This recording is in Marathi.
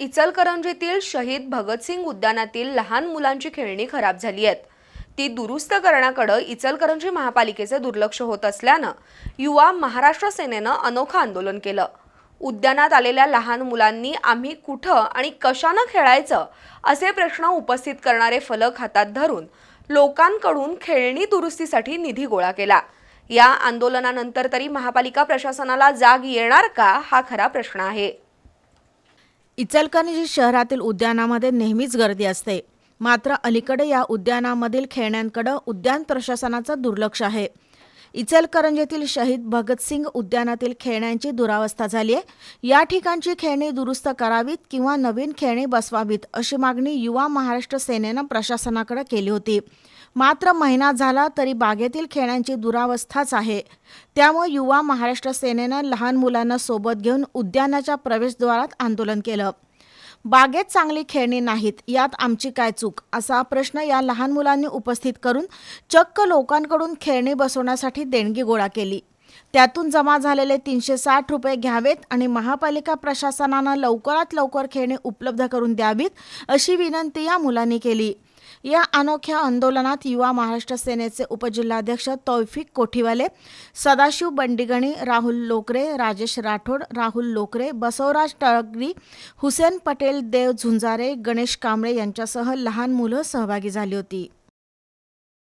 इचलकरंजीतील शहीद भगतसिंग उद्यानातील लहान मुलांची खेळणी खराब झाली आहेत. ती दुरुस्त करण्याकडे इचलकरंजी महापालिकेचे दुर्लक्ष होत असल्यानं युवा महाराष्ट्र सेनेनं अनोखं आंदोलन केलं. उद्यानात आलेल्या लहान मुलांनी आम्ही कुठं आणि कशानं खेळायचं असे प्रश्न उपस्थित करणारे फलक हातात धरून लोकांकडून खेळणी दुरुस्तीसाठी निधी गोळा केला. या आंदोलनानंतर तरी महापालिका प्रशासनाला जाग येणार का हा खरा प्रश्न आहे. इचलकरंजी शहरातील उद्यानामध्ये नेहमीच गर्दी असते. मात्र अलीकडे या उद्यानामधील खेळण्यांकडे उद्यान प्रशासनाचं दुर्लक्ष आहे. इचलकरंजीतील शहीद भगतसिंग उद्यानातील खेळण्यांची दुरावस्था झाली आहे. या ठिकाणची खेळणी दुरुस्त करावीत किंवा नवीन खेळणी बसवावीत अशी मागणी युवा महाराष्ट्र सेनेनं प्रशासनाकडे केली होती. मात्र महिना झाला तरी बागेतील खेळण्यांची दुरावस्थाच आहे. त्यामुळे युवा महाराष्ट्र सेनेनं लहान मुलांना सोबत घेऊन उद्यानाच्या प्रवेशद्वारात आंदोलन केलं. बागेत चांगली खेळणी नाहीत यात आमची काय चूक? असा प्रश्न या लहान मुलांनी उपस्थित करून चक्क लोकांकडून खेळणी बसवण्यासाठी देणगी गोळा केली. त्यातून जमा झालेले तीनशे साठ रुपये घ्यावेत आणि महापालिका प्रशासनानं लवकरात लवकर खेळणी उपलब्ध करून द्यावीत अशी विनंती या मुलांनी केली. या अनोख्या आंदोलनात युवा महाराष्ट्र सेनेचे उपजिल्हाध्यक्ष तौफिक कोठीवाले सदाशिव बंडिगणी राहुल लोकरे राजेश राठोड राहुल लोकरे बसवराज टळगरी हुसेन पटेल देव झुंजारे गणेश कांबळे यांच्यासह लहान मुलं सहभागी झाली होती.